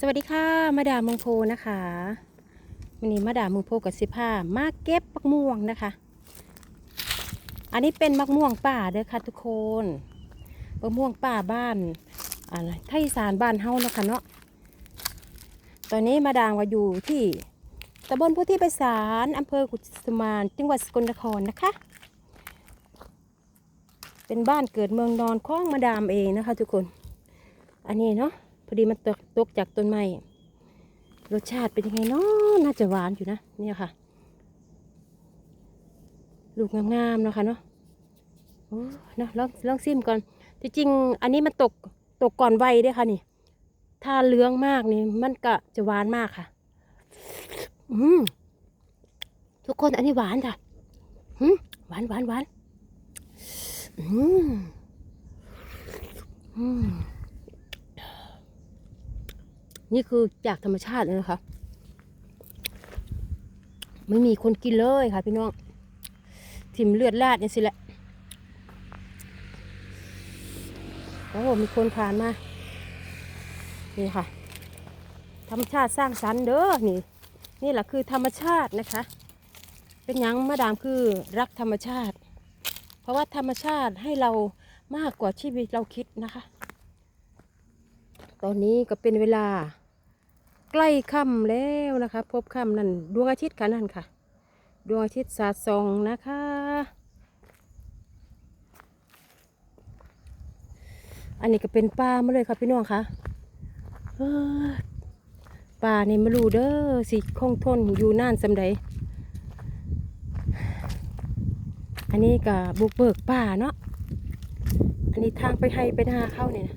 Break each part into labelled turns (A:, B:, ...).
A: สวัสดีค่ะ มาดามมงโพนะคะวันนี้มาดามมงโพกับสิผ้ามาเก็บมักม่วงนะคะ อันนี้เป็นมักม่วงป่าเด้อค่ะทุกคนมะม่วงป่าบ้านอะไรไทยสารบ้านเฮาเนาะคะเนาะตอนนี้มาดามว่าอยู่ที่ตำบลพุทธิไพศาลอำเภอกุสมานจังหวัดสกลนครนะคะ เป็นบ้านเกิดเมืองนอนของมาดามเองนะคะ ทุกคน อันนี้เนาะ พอดีมันตกตกจากต้นไม้รสชาติเป็นยังไงเนาะน่าจะหวานอยู่นะเนี่ยค่ะ ลูกงามๆเนาะค่ะเนาะโอ้เนาะลองลองซิมก่อนที่จริงอันนี้มันตกตกก่อนวัยด้วยค่ะนี่ ถ้าเหลืองมากนี่มันก็จะหวานมากค่ะ อืมทุกคนอันนี้หวานค่ะอืมหวานหวานหวานอืมอืม นี่คือจากธรรมชาติเลยนะคะ ไม่มีคนกินเลยค่ะ พี่น้องทิมเลือดลาดนี่สิแหละโอ้โหมีคนผ่านมา นี่ค่ะ ธรรมชาติสร้างสรรค์เด้อนี่ นี่แหละคือธรรมชาตินะคะ เป็นยังมาดามคือรักธรรมชาติ เพราะว่าธรรมชาติให้เรามากกว่าชีวิตเราคิดนะคะ ตอนนี้ก็เป็นเวลา ใกล้ค่ำแล้วนะคะพบค่ำนั่นดวงอาทิตย์ค่ะนั่นค่ะ ดวงอาทิตย์สาดส่องนะคะ อันนี้ก็เป็นปลามาเลยค่ะพี่น้องค่ะปลานี่มารูเด้อสิคงทนอยู่นานสำใดอันนี้ก็บุกเบิกป่าเนาะอันนี้ทางไปให้ไปหน้าเข้าเนี่ยนะ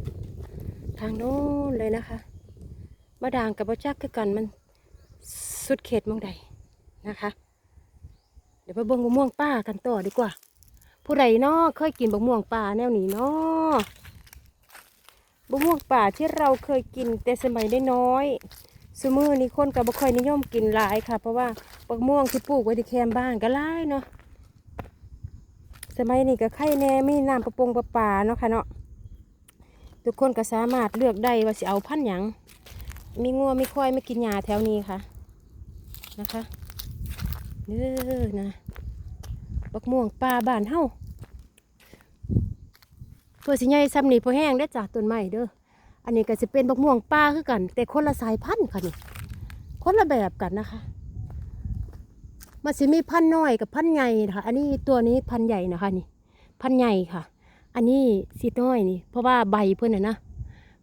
A: ทางโน้นเลยนะคะ มาด่างกับบ่จักคือกันมันสุดเขตมองใดนะคะ เดี๋ยวไปเบิ่งบะม่วงป้ากันต่อดีกว่า ผู้ใดนาะเคยกินบะม่วงป่าแนวนี้นาะบะม่วงป่าที่เราเคยกินแต่สมัยได้น้อยสมือนี้คนกับบ่ค่อยนิยมกินหลายค่ะ เพราะว่าบะม่วงที่ปลูกไว้ที่แคมบ้านก็หลายเนาะสมัยนี้ก็ไข่แน่มีน้ำประปงประปาเนาะค่ะเนาะทุกคนก็สามารถเลือกได้ว่าสิเอาพันธุ์หยัง มีงัวมีควายไม่กินหญ้าแถวนี้ค่ะนะคะเด้อนะบักม่วงป่าบานเฮาเพื่อสิใหญ่ซ้ำนี่พอแห้งได้จากต้นไม้เด้ออันนี้ก็จะเป็นบักม่วงป่าคือกัน แต่คนละสายพันธุ์ค่ะนี่คนละแบบกันนะคะมันสิมีพันธุ์น้อยกับพันธุ์ใหญ่นะคะอันนี้ตัวนี้พันธุ์ใหญ่นะคะนี่ พันธุ์ใหญ่ค่ะ อันนี้สีน้อยนี่ เพราะว่าใบเพื่อนนะนะ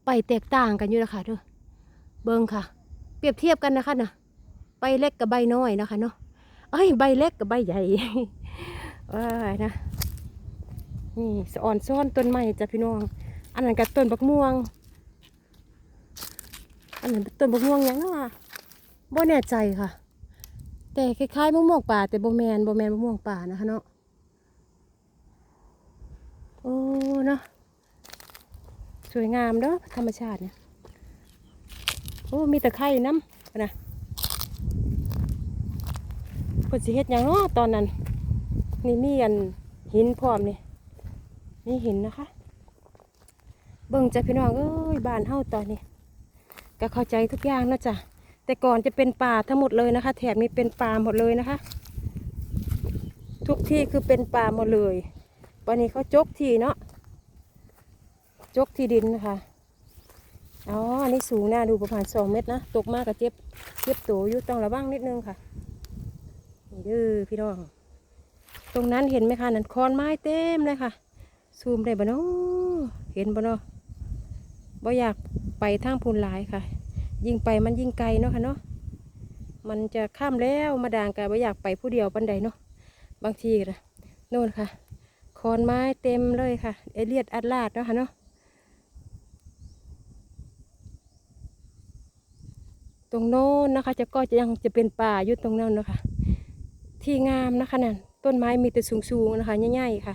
A: ใบแตกต่างกันอยู่นะคะเด้อ เบิ่งค่ะ เปรียบเทียบกันนะคะนะใบเล็กกับใบน้อยนะคะเนาะเอ้ยใบเล็กกับใบใหญ่ว้ายนะนี่สะอ่อนซ่อนต้นไม้จ้ะพี่น้อง อันนั้นกับต้นบักม่วง อันนั้นต้นบักม่วงยังอะบ่แน่ใจค่ะ แต่คล้ายๆมะม่วงป่า แต่บ่แมนบ่แมนมะม่วงป่านะคะเนาะโอ้เนาะสวยงามเด้อธรรมชาติเนี่ย โอ้มีต่ไข่น้ำนะเพิ่นสิเฮ็ดหยังเนาะตอนนั้น นี่มีอันหินพร้อมนี่นี่หินนะคะ เบิ่งจ้ะพี่น้องเอ้ยบ้านเฮาตอนนี้ก็เข้าใจทุกอย่างนะจ๊ะแต่ก่อนจะเป็นป่าทั้งหมดเลยนะคะ แถบนี้เป็นป่าหมดเลยนะคะ ทุกที่คือเป็นป่าหมดเลยวันนี้เขาจกที่เนาะจกที่ดินนะคะ อ๋ออันนี้สูงนะดูประมาณสองเมตรนะ ตกมากกับเจ็บ เจ็บตัวอยู่ต้องระวังนิดนึงค่ะ นี่เด้อพี่น้อง ตรงนั้นเห็นไหมคะ นั่นคอนไม้เต็มเลยค่ะ ซูมได้บ่เนาะเห็นบ่เนาะบ่อยากไปทางพูนหลายค่ะ ยิ่งไปมันยิ่งไกลเนาะค่ะเนาะ มันจะข้ามแล้วมาด่างกันบ่อยากไปผู้เดียวปันใดเนาะ บางทีนะโน่นค่ะ คอนไม้เต็มเลยค่ะเอเลียดอัดลาดเนาะค่ะเนาะ ตรงโน้นนะคะ จะก็จะยังจะเป็นป่าอยู่ตรงนั้นนะคะ ที่งามนะคะนั่นต้นไม้มีแต่สูงๆนะคะใหญ่ๆค่ะ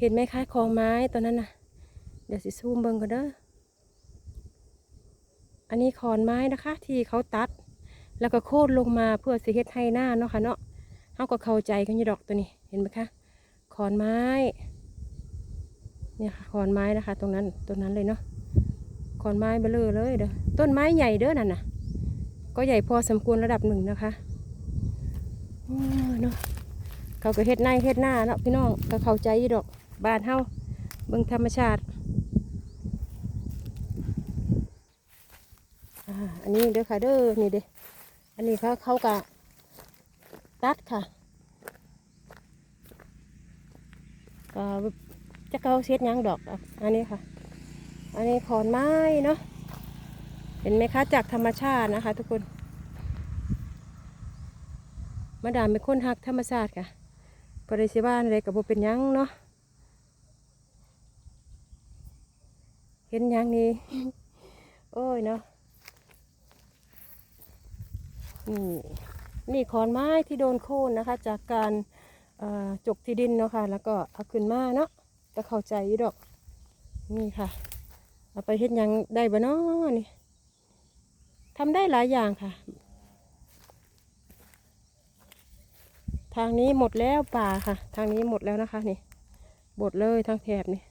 A: เห็นไหมคะคลองไม้ตอนนั้นน่ะ เดี๋ยวสิซูมเบิ่งก่อนเด้ออันนี้ขอนไม้นะคะ ที่เขาตัด แล้วก็โค่นลงมาเพื่อสิเฮ็ดให้หน้าเนาะค่ะเนาะเขาก็เข้าใจกันอยู่ดอกตัวนี้เห็นไหมคะขอนไม้เนี่ยค่ะขอนไม้นะคะ ตรงนั้นตรงนั้นเลยเนาะขอนไม้เบลอเลยเด้อต้นไม้ใหญ่เด้อนั่นน่ะ ก็ใหญ่พอสมควรระดับหนึ่งนะคะเนาะเขาก็เฮ็ดในเฮ็ดหน้าเนาะพี่น้องก็เข้าใจดอกบ้านเฮาเบิ่งธรรมชาติอันนี้เด้อค่ะเด้อนี่เด้ออันนี้เขาเขากะตัดค่ะก็จะเขาเช็ดยังดอกอันนี้ค่ะ อันนี้ขอนไม้เนาะ เห็นไหมคะจากธรรมชาตินะคะ ทุกคนมาดามเป็นคนฮักธรรมชาติค่ะปริสิบ้านอะไรกับโบเป็นยังเนาะเห็นยังนี่โอ้ยเนาะนี่นี่ขอนไม้ที่โดนโค่นนะคะ จากการจกที่ดินเนาะค่ะ แล้วก็เอาขึ้นมาเนาะจะเข้าใจดอก นี่ค่ะ เอาไปเฮ็ดหยังได้บ่เนาะนี่ ทำได้หลายอย่างค่ะ ทางนี้หมดแล้วป่าค่ะ ทางนี้หมดแล้วนะคะนี่หมดเลยทางแถบนี่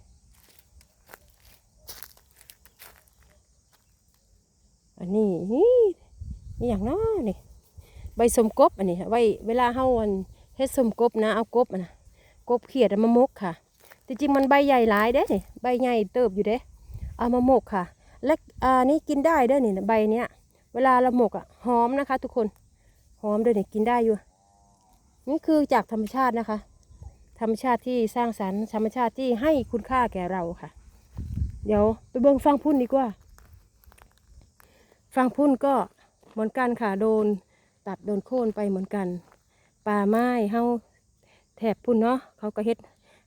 A: อันนี้นี่นี่อย่างน้อนี่ใบสมกบอันนี้ไว้เวลาเฮาอันเฮ็ดสมกบนะเอากบนะกบเขียดมามกค่ะจริงๆมันใบใหญ่หลายเด้นี่ใบใหญ่เติบอยู่เด้ เอามามกค่ะ และอ่านี่กินได้เด้อนี่ใบเนี้ย เวลาเราหมกอะหอมนะคะ ทุกคนหอมด้วยเนี่ยกินได้อยู่ นี่คือจากธรรมชาตินะคะ ธรรมชาติที่สร้างสรรค์ธรรมชาติที่ให้คุณค่าแก่เราค่ะ เดี๋ยวไปเบิ่งฟังพุ่นดีกว่า ฟังพุ่นก็เหมือนกันค่ะโดนตัดโดนโค่นไปเหมือนกันป่าไม้เฮาแถบพุ่นเนาะเขาก็เฮ็ด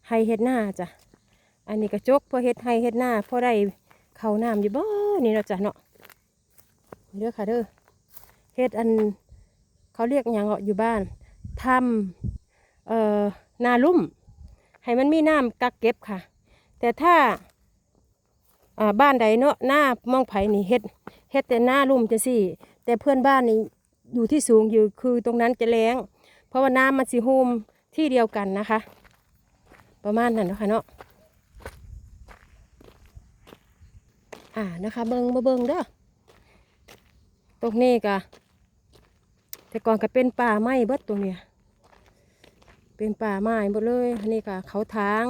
A: ไฮเฮ็ดหน้าจ้ะอันนี้กระจกพอเฮ็ดไฮเฮ็ดหน้าพอได้เขาน้ำอยู่บ่นี่เนาะจ้ะเนาะ เด้อค่ะเด้อเฮ็ดอันเขาเรียกหยังเหรออยู่บ้านทำเอ่อนาลุ่ม ให้มันมีน้ำกักเก็บค่ะ แต่ถ้าอ่าบ้านใดเนาะหน้ามองไผ่นี่เฮ็ดเฮ็ดแต่หน้าลุ่มจะสิแต่เพื่อนบ้านนี่อยู่ที่สูงอยู่คือตรงนั้นจะแล้ง เพราะว่าน้ำมันสิโฮมที่เดียวกันนะคะ ประมาณนั้นนะคะเนาะอ่านะคะ เบิงมาเบิงเด้อ รงนี้กะแต่ก่อนก็เป็นป่าไม้เบิดตรงเนี้ยเป็นป่าไม้หมดเลยอันนี้กะเขาทาง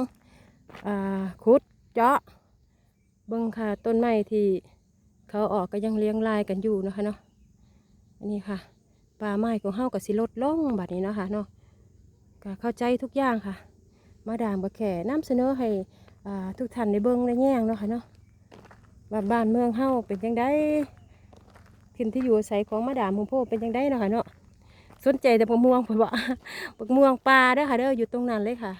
A: อ่าขุดเจาะเบิ้งค่ะต้นไม้ที่เขาออกก็ยังเลี้ยงลายกันอยู่นะคะเนาะอันนี้ค่ะป่าไม้ของเฮากับสิลดลงแบัดนี้เนาะค่ะเนาะก็เข้าใจทุกอย่างค่ะ มาดามบะแข่นำเสนอให้ทุกท่านได้เบิ้งได้แย่งเนาะค่ะเนาะว่าบ้านเมืองเฮาเป็นจังได ถิ่นที่อยู่อาศัยของมาดามหมงโพเป็นยังได้เนาะค่ะเนาะสนใจแต่ปกม่วงเพิ่นว่าปกม่วงปลาเด้อค่ะเด้ออยู่ตรงนั้นเลยค่ะ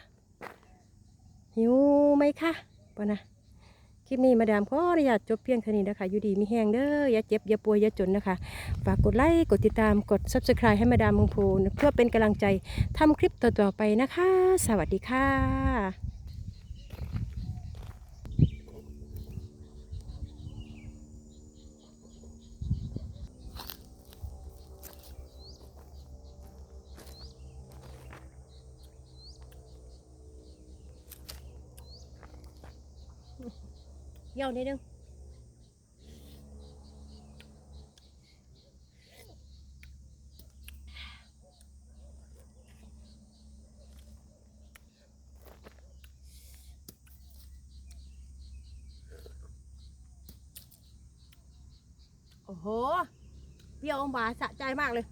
A: หิวไหมคะปะนะคลิปนี้มาดามขออนุญาตจบเพียงเท่นี้นะคะ อยู่ดีมีแห้งเด้อ อย่าเจ็บ อย่าป่วย อย่าจนนะคะ ฝากกดไลค์ กดติดตาม กด subscribe ให้มาดามมงโพเพื่อเป็นกำลังใจทำคลิปต่อๆไปนะคะ สวัสดีค่ะ เยี่ยวนิดนึงโอ้โห เปรี้ยวอมหวานสะใจมากเลย